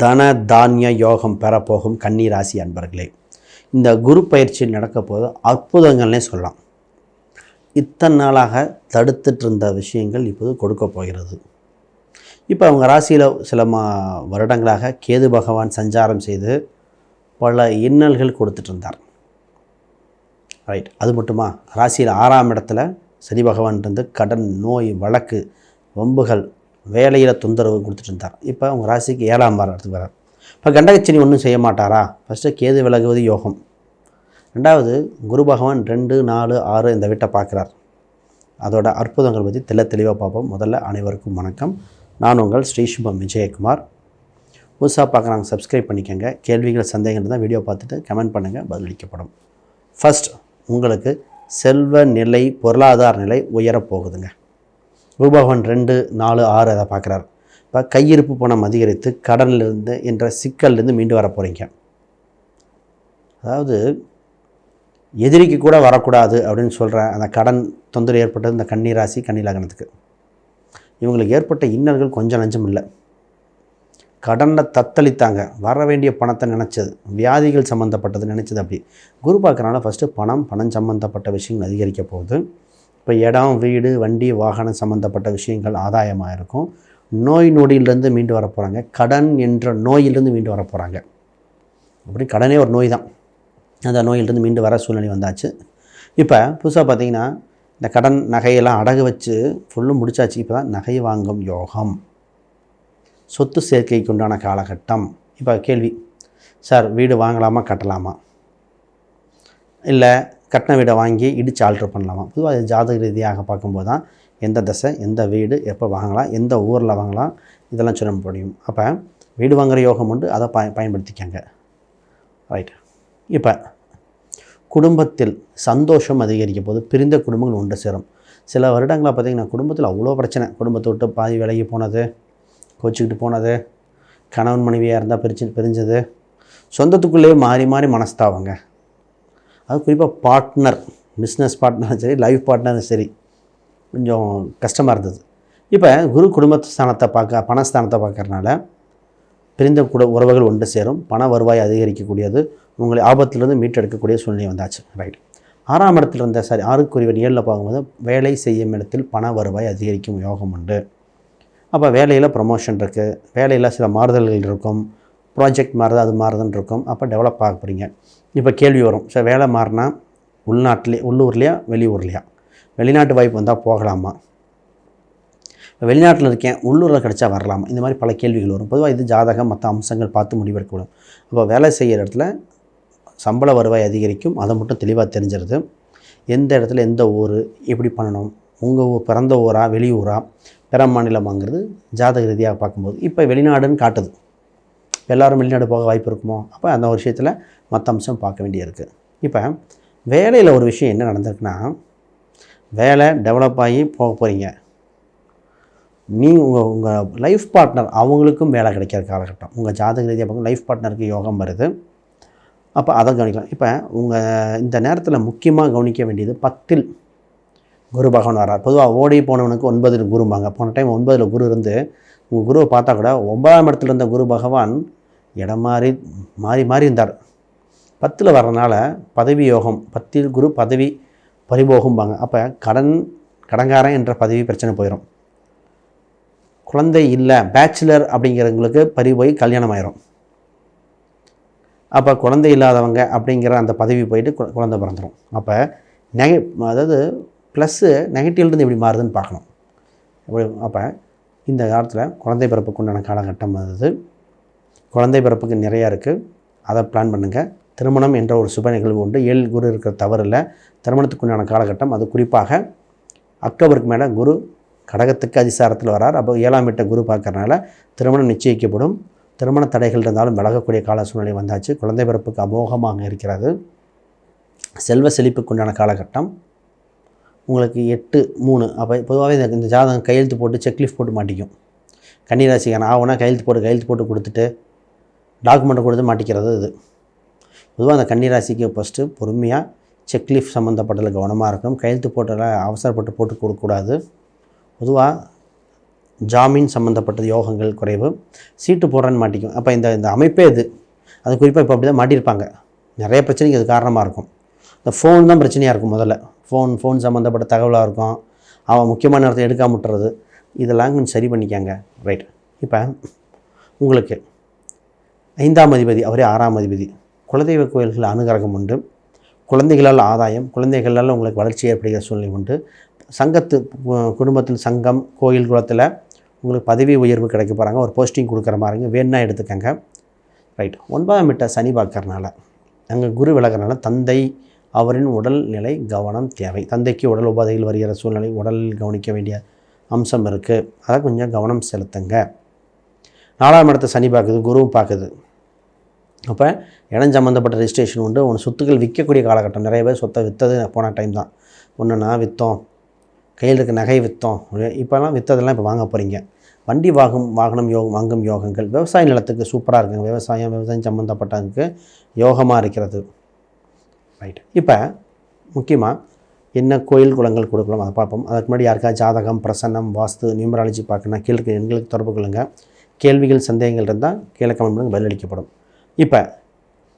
தன தானிய யோகம் பெறப்போகும் கன்னிராசி அன்பர்களே இந்த குரு பயிற்சி நடக்க போது அற்புதங்கள்னே சொல்லலாம். இத்தனை நாளாக தடுத்துட்டு இருந்த விஷயங்கள் இப்போது கொடுக்க போகிறது. இப்போ அவங்க ராசியில் சில மா வருடங்களாக கேது பகவான் சஞ்சாரம் செய்து பல இன்னல்கள் கொடுத்துட்டு இருந்தார். ரைட் அது மட்டுமா? ராசியில் ஆறாம் இடத்துல சனி பகவான் இருந்து கடன் நோய் வழக்கு வம்புகள் வேலையில் தொந்தரவு கொடுத்துட்டு இருந்தார். இப்போ அவங்க ராசிக்கு ஏழாம் வாரம் இடத்துக்கு வரார் இப்போ கண்டகச்சனி ஒன்றும் செய்ய மாட்டாரா? ஃபஸ்ட்டு கேது விலகுவது யோகம். ரெண்டாவது குரு பகவான் ரெண்டு நாலு ஆறு இந்த வீட்டை பார்க்குறார். அதோட அற்புதங்கள் பற்றி தெள்ள தெளிவாக பார்ப்போம். முதல்ல அனைவருக்கும் வணக்கம். நான் உங்கள் ஸ்ரீசுபம் விஜயகுமார். புதுசாக பார்க்குறாங்க சப்ஸ்கிரைப் பண்ணிக்கோங்க. கேள்விகள் சந்தேகங்கள் இருந்தால் வீடியோ பார்த்துட்டு கமெண்ட் பண்ணுங்கள் பதிலளிக்கப்படும். ஃபர்ஸ்ட் உங்களுக்கு செல்வ நிலை பொருளாதார நிலை உயரப் போகுதுங்க ரெண்டு நாலு ஆறு அதை பார்க்குறாரு. இப்போ கையிருப்பு பணம் அதிகரித்து கடன்லேருந்து என்ற சிக்கல்லேருந்து மீண்டு வர போகிறீங்க அதாவது எதிரிக்கு கூட வரக்கூடாது அப்படின்னு சொல்கிற அந்த கடன் தொந்தரவு ஏற்பட்டது இந்த கன்னிராசி ராசி இவங்களுக்கு ஏற்பட்ட இன்னல்கள் கொஞ்சம் நஞ்சம் இல்லை. கடனில் தத்தளித்தாங்க. வர வேண்டிய பணத்தை நினச்சது. வியாதிகள் சம்மந்தப்பட்டது நினச்சது அப்படி. குரு பார்க்குறனால ஃபஸ்ட்டு பணம் பணம் சம்மந்தப்பட்ட விஷயங்கள் அதிகரிக்க போகுது. இப்போ இடம் வீடு வண்டி வாகனம் சம்மந்தப்பட்ட விஷயங்கள் ஆதாயமாக இருக்கும். நோய் நொடியிலேருந்து மீண்டு வர போகிறாங்க கடன் என்ற நோயிலிருந்து மீண்டு வர போகிறாங்க அப்படி கடனே ஒரு நோய் தான். அந்த நோயிலிருந்து மீண்டு வர சூழ்நிலை வந்தாச்சு. இப்போ புதுசாக பார்த்தீங்கன்னா இந்த கடன் நகையெல்லாம் அடகு வச்சு ஃபுல்லும் முடிச்சாச்சு. இப்போ தான் நகை வாங்கும் யோகம். சொத்து சேர்க்கைக்கு உண்டான காலகட்டம். இப்போ கேள்வி சார் வீடு வாங்கலாமா கட்டலாமா? இல்லை கட்டின வீடை வாங்கி இடித்து ஆல்ட்ரு பண்ணலாமா? பொதுவாக ஜாதக ரீதியாக பார்க்கும்போது தான் எந்த தசை எந்த வீடு எப்போ வாங்கலாம் எந்த ஊரில் வாங்கலாம் இதெல்லாம் சொல்ல முடியும். அப்போ வீடு வாங்குகிற யோகம் உண்டு அதை பய பயன்படுத்திக்கங்க. ரைட் இப்போ குடும்பத்தில் சந்தோஷம் அதிகரிக்கும் போது பிரிந்த குடும்பங்கள் ஒன்று சேரும். சில வருடங்களாக பார்த்திங்கன்னா குடும்பத்தில் அவ்வளோ பிரச்சனை. குடும்பத்தை விட்டு பாதி விலகி போனது கோச்சிக்கிட்டு போனது கணவன் மனைவியாக இருந்தால் பிரிச்சு பிரிஞ்சது சொந்தத்துக்குள்ளேயே மாறி மாறி மனஸ்தாவங்க அது குறிப்பாக பார்ட்னர் பிஸ்னஸ் பார்ட்னரும் சரி லைஃப் பார்ட்னரும் சரி கொஞ்சம் கஷ்டமாக இருந்தது. இப்போ குரு குடும்பத்து ஸ்தானத்தை பார்க்க பணஸ்தானத்தை பார்க்கறனால பிரிந்த குட உறவுகள் ஒன்று சேரும் பண வருவாய் அதிகரிக்கக்கூடியது உங்களை ஆபத்திலிருந்து மீட்டெடுக்கக்கூடிய சூழ்நிலை வந்தாச்சு ரைட் ஆறாம் இடத்துல இருந்த சரி ஆறுக்குரியவன் ஏழில் பார்க்கும்போது வேலை செய்யும் இடத்தில் பண வருவாய் அதிகரிக்கும் யோகம் உண்டு. அப்போ வேலையில் ப்ரொமோஷன் இருக்குது வேலையில் சில மாறுதல்கள் இருக்கும் ப்ராஜெக்ட் மாறுது அது மாறுதுன்னு இருக்கும் அப்போ டெவலப் ஆக போகிறீங்க இப்போ கேள்வி வரும் சார் வேலை மாறினா உள்நாட்டிலே உள்ளூர்லையா வெளியூர்லையா? வெளிநாட்டு வாய்ப்பு வந்தால் போகலாமா? இப்போ வெளிநாட்டில் இருக்கேன் உள்ளூரில் கிடச்சா வரலாமா? இந்த மாதிரி பல கேள்விகள் வரும். பொதுவாக இது ஜாதகம் மற்ற அம்சங்கள் பார்த்து முடிவெடுக்கணும். அப்போ வேலை செய்கிற இடத்துல சம்பள வருவாய் அதிகரிக்கும். அதை மட்டும் தெளிவாக தெரிஞ்சிருது எந்த இடத்துல எந்த ஊர் எப்படி பண்ணணும்? உங்கள் ஊர் பிறந்த ஊரா வெளியூரா? பிற மாநிலமாங்கிறது ஜாதக ரீதியாக பார்க்கும்போது. இப்போ வெளிநாடுன்னு காட்டுது. எல்லோரும் வெளிநாடு போக வாய்ப்பு இருக்குமோ? அப்போ அந்த ஒரு விஷயத்தில் மற்ற அம்சம் பார்க்க வேண்டியிருக்கு. இப்போ வேலையில் ஒரு விஷயம் என்ன நடந்திருக்குன்னா வேலை டெவலப் ஆகி போக போகிறீங்க நீ உங்கள் உங்கள் லைஃப் பார்ட்னர் அவங்களுக்கும் வேலை கிடைக்கிற காலகட்டம். உங்கள் ஜாதக ரீதியாக பார்க்கும் லைஃப் பார்ட்னருக்கு யோகம் வருது. அப்போ அதை கவனிக்கலாம். இப்போ உங்கள் இந்த நேரத்தில் முக்கியமாக கவனிக்க வேண்டியது பத்தில் குரு பகவான் வரார் பொதுவாக ஓடி போனவனுக்கு ஒன்பதில் குரும்பாங்க. போன டைம் ஒன்பதில் குரு இருந்து உங்கள் குருவை பார்த்தா கூட ஒன்பதாம் இடத்துல இருந்த குரு பகவான் இடம் மாறி மாறி மாறி இருந்தார். பத்தில் வர்றனால பதவி யோகம் பத்தில் குரு பதவி பரிபோகம்பாங்க. அப்போ கடன் கடங்காரன் என்ற பதவி பிரச்சனை போயிடும் குழந்தை இல்லை பேச்சுலர் அப்படிங்கிறவங்களுக்கு பறி போய் கல்யாணம் ஆயிரும். அப்போ குழந்தை இல்லாதவங்க அப்படிங்கிற அந்த பதவி போயிட்டு கு- குழந்தை பிறந்துடும் அப்போ நெக அதாவது ப்ளஸ்ஸு நெகட்டிவ்லேருந்து எப்படி மாறுதுன்னு பார்க்கணும். அப்போ இந்த காலத்தில் குழந்தை பிறப்புக்கு உண்டான காலகட்டம் அது. குழந்தை பிறப்புக்கு நிறையா இருக்குது அதை பிளான் பண்ணுங்கள் திருமணம் என்ற ஒரு சுப நிகழ்வு உண்டு. ஏழு குரு இருக்கிற தவறில் திருமணத்துக்குண்டான திருமணத்துக்கு உண்டான காலகட்டம். அது குறிப்பாக அக்டோபருக்கு மேலே குரு கடகத்துக்கு அதிசாரத்தில் வரார். அப்போ ஏழாம் வீட்டை குரு பார்க்கறனால திருமணம் நிச்சயிக்கப்படும். திருமண தடைகள் இருந்தாலும் விலகக்கூடிய கால சூழ்நிலை வந்தாச்சு. குழந்தை பிறப்புக்கு அமோகமாக இருக்கிறது. செல்வ செழிப்புக்குண்டான காலகட்டம். உங்களுக்கு எட்டு மூணு அப்போ பொதுவாகவே இந்த இந்த ஜாதகம் கையெழுத்து போட்டு செக்லீஃப் போட்டு மாட்டிக்கும். கன்னிராசிக்கான ஆகுனா கையெழுத்து போட்டு கையெழுத்து போட்டு கொடுத்துட்டு டாக்குமெண்ட்டை கொடுத்து மாட்டிக்கிறது இது. பொதுவாக அந்த கன்னிராசிக்கு ஃபஸ்ட்டு பொறுமையாக செக்லீஃப் சம்மந்தப்பட்டதில் கவனமாக இருக்கணும். கையெழுத்து போட்டதில் அவசரப்பட்டு போட்டு கொடுக்கக்கூடாது. பொதுவாக ஜாமீன் சம்மந்தப்பட்டது யோகங்கள் குறைவு. சீட்டு போடுறேன்னு மாட்டிக்கும். அப்போ இந்த இந்த அமைப்பே இது. அது குறிப்பாக இப்போ அப்படி தான் மாட்டியிருப்பாங்க. நிறைய பிரச்சனைக்கு அது காரணமாக இருக்கும். இந்த ஃபோன் தான் பிரச்சனையாக இருக்கும் முதல்ல. ஃபோன் ஃபோன் சம்மந்தப்பட்ட தகவலாக இருக்கும். அவன் முக்கியமான நேரத்தை எடுக்காம விட்டுறது. இதெல்லாம் கொஞ்சம் சரி பண்ணிக்காங்க. ரைட் இப்போ உங்களுக்கு ஐந்தாம் அதிபதி அவரே ஆறாம் அதிபதி. குலதெய்வ கோயில்கள் அனுகிரகம் உண்டு. குழந்தைகளால் ஆதாயம் குழந்தைகளால் உங்களுக்கு வளர்ச்சி ஏற்படுகிற சூழ்நிலை உண்டு. சங்கத்து குடும்பத்தில் சங்கம் கோயில் குளத்தில் உங்களுக்கு பதவி உயர்வு கிடைக்க போகிறாங்க ஒரு போஸ்டிங் கொடுக்குற மாதிரிங்க வேணுன்னா எடுத்துக்கங்க. ரைட் ஒன்பதாம் இட்ட சனி பார்க்கறனால அங்கே குரு விலகிறனால தந்தை அவரின் உடல்நிலை கவனம் தேவை. தந்தைக்கு உடல் உபாதைகள் வருகிற சூழ்நிலை உடலில் கவனிக்க வேண்டிய அம்சம் இருக்குது அதை கொஞ்சம் கவனம் செலுத்துங்க. நாலாம் இடத்த சனி பார்க்குது குருவும் பார்க்குது. அப்போ இடம் சம்மந்தப்பட்ட ரிஜிஸ்ட்ரேஷன் உண்டு. ஒன்று சொத்துக்கள் விற்கக்கூடிய காலகட்டம். நிறைய பேர் சொத்தை விற்றது போன டைம் தான். ஒன்று நான் விற்றோம் கையில் இருக்க நகை விற்றோம் இப்போல்லாம் விற்றதெல்லாம் இப்போ வாங்க போகிறீங்க வண்டி வாகும் வாகனம் யோகம் வாங்கும் யோகங்கள். விவசாய நிலத்துக்கு சூப்பராக இருக்குங்க. விவசாயம் விவசாயம் சம்மந்தப்பட்டதுக்கு யோகமாக இருக்கிறது. ரைட் இப்போ முக்கியமாக என்ன கோயில் குளங்கள் கொடுக்கலாம்? அதை பார்ப்போம். அதுக்கு முன்னாடி யாருக்கா ஜாதகம் பிரசன்னம் வாஸ்து நியூமராலஜி பார்க்கணும் கீழே எங்களுக்கு எண்களுக்கு தொடர்பு கொள்ளுங்கள் கேள்விகள் சந்தேகங்கள் இருந்தால் கீழே கமெண்ட் பண்ணுங்கள் பதிலளிக்கப்படும். இப்போ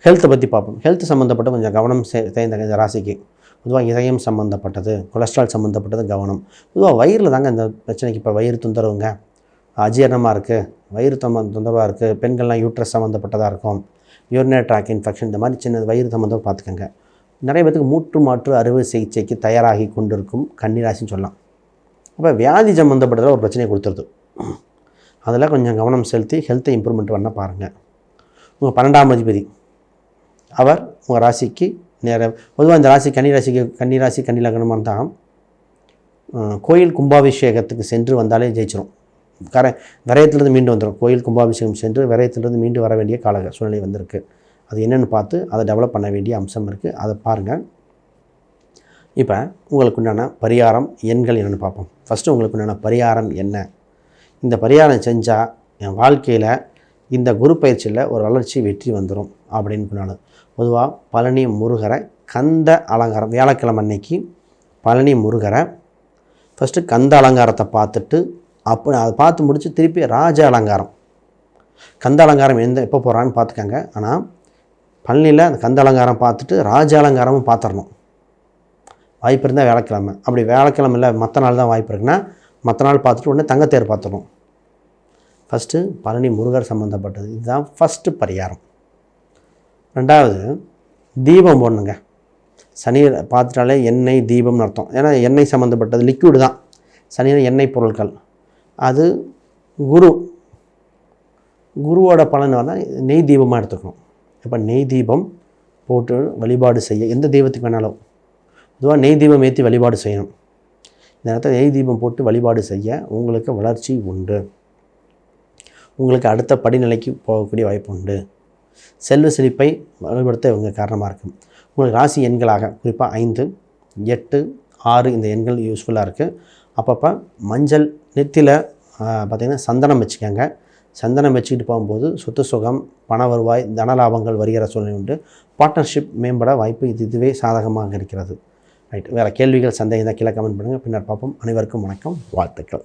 ஹெல்த்தை பற்றி பார்ப்போம். ஹெல்த் சம்மந்தப்பட்ட கொஞ்சம் கவனம் தேர்ந்த இந்த ராசிக்கு. பொதுவாக இதயம் சம்மந்தப்பட்டது கொலஸ்ட்ரால் சம்மந்தப்பட்டது கவனம். பொதுவாக வயிறில் தாங்க இந்த பிரச்சனைக்கு இப்போ வயிறு தொந்தரவுங்க. அஜீரணமாக இருக்குது வயிறு தொந்த தொந்தரவாக இருக்குது பெண்கள்லாம் யூட்ரஸ் சம்மந்தப்பட்டதாக இருக்கும். யூரினரி ட்ராக் இன்ஃபெக்ஷன் இந்த மாதிரி சின்ன வயிறு சம்மந்தம் பார்த்துக்கோங்க. நிறைய பேத்துக்கு மூற்று மாற்று அறுவை சிகிச்சைக்கு தயாராகி கொண்டிருக்கும் கன்னிராசின்னு சொல்லலாம். அப்போ வியாதி சம்மந்தப்பட்டதில் ஒரு பிரச்சனையை கொடுத்துருது. அதில் கொஞ்சம் கவனம் செலுத்தி ஹெல்த்தை இம்ப்ரூவ்மெண்ட் பண்ண பாருங்கள் உங்கள் பன்னெண்டாம் அதிபதி. அவர் உங்கள் ராசிக்கு நேர பொதுவாக இந்த ராசி கன்னி ராசிக்கு கன்னி ராசி கன்னி லக்னமாக தான் கோயில் கும்பாபிஷேகத்துக்கு சென்று வந்தாலே ஜெயிச்சிரும். கர விரயத்திலிருந்து மீண்டு வந்துடும் கோயில் கும்பாபிஷேகம் சென்று விரயத்திலிருந்து மீண்டு வர வேண்டிய கால சூழ்நிலை வந்திருக்கு. அது என்னென்னு பார்த்து அதை டெவலப் பண்ண வேண்டிய அம்சம் இருக்குது அதை பாருங்கள் இப்போ உங்களுக்கு உண்டான பரிகாரம் எண்கள் என்னென்னு பார்ப்போம். ஃபஸ்ட்டு உங்களுக்கு உண்டான பரிகாரம் என்ன? இந்த பரிகாரம் செஞ்சால் என் வாழ்க்கையில் இந்த குரு பயிற்சியில் ஒரு வளர்ச்சி வெற்றி வந்துடும் அப்படின்னு நான் பொதுவாக பழனி முருகரை கந்த அலங்காரம் வியாழக்கிழமை அன்னைக்கு பழனி முருகரை ஃபஸ்ட்டு கந்த அலங்காரத்தை பார்த்துட்டு அப்போ அதை பார்த்து முடித்து திருப்பி ராஜ அலங்காரம். கந்த அலங்காரம் எந்த எப்போ போகிறான்னு பார்த்துக்கங்க. ஆனால் பழனியில் அந்த கந்த அலங்காரம் பார்த்துட்டு ராஜ அலங்காரமும் பார்த்துடணும். வாய்ப்பு இருந்தால் வியாழக்கிழமை. அப்படி வியாழக்கிழமை இல்லை மற்ற நாள் தான் வாய்ப்பு இருக்குன்னா மற்ற நாள் பார்த்துட்டு உடனே தங்கத்தேர் பார்த்துடணும். ஃபஸ்ட்டு பழனி முருகர் சம்மந்தப்பட்டது இதுதான் ஃபஸ்ட்டு பரிகாரம். ரெண்டாவது தீபம் போடணுங்க. சனி பார்த்துட்டாலே எண்ணெய் தீபம்னு அர்த்தம். ஏன்னா எண்ணெய் சம்மந்தப்பட்டது லிக்விடு தான். சனியில் எண்ணெய் பொருட்கள். அது குரு. குருவோட பலன் வந்தால் நெய் தீபமாக எடுத்துக்கணும். இப்போ நெய் தீபம் போட்டு வழிபாடு செய்ய. எந்த தெய்வத்துக்கு வேணாலும். இதுவாக நெய் தீபம் ஏற்றி வழிபாடு செய்யணும். இந்த நேரத்தில் நெய் தீபம் போட்டு வழிபாடு செய்ய உங்களுக்கு வளர்ச்சி உண்டு. உங்களுக்கு அடுத்த படிநிலைக்கு போகக்கூடிய வாய்ப்பு உண்டு செல்வ செழிப்பை வலுப்படுத்த இவங்க காரணமாக இருக்கும் உங்களுக்கு ராசி எண்களாக குறிப்பாக ஐந்து எட்டு ஆறு இந்த எண்கள் யூஸ்ஃபுல்லாக இருக்குது அப்பப்போ மஞ்சள் நெத்தியில் பார்த்திங்கன்னா சந்தனம் வச்சுக்கோங்க. சந்தனம் வச்சுக்கிட்டு போகும்போது சொத்து சுகம் பண வருவாய் தன லாபங்கள் வருகிற சூழ்நிலை உண்டு. பார்ட்னர்ஷிப் மேம்பட வாய்ப்பு இது இதுவே சாதகமாக இருக்கிறது. ரைட் வேறு கேள்விகள் சந்தேகம் தான் கீழே கமெண்ட் பண்ணுங்கள் பின்னர் பார்ப்போம். அனைவருக்கும் வணக்கம். வாழ்த்துக்கள்.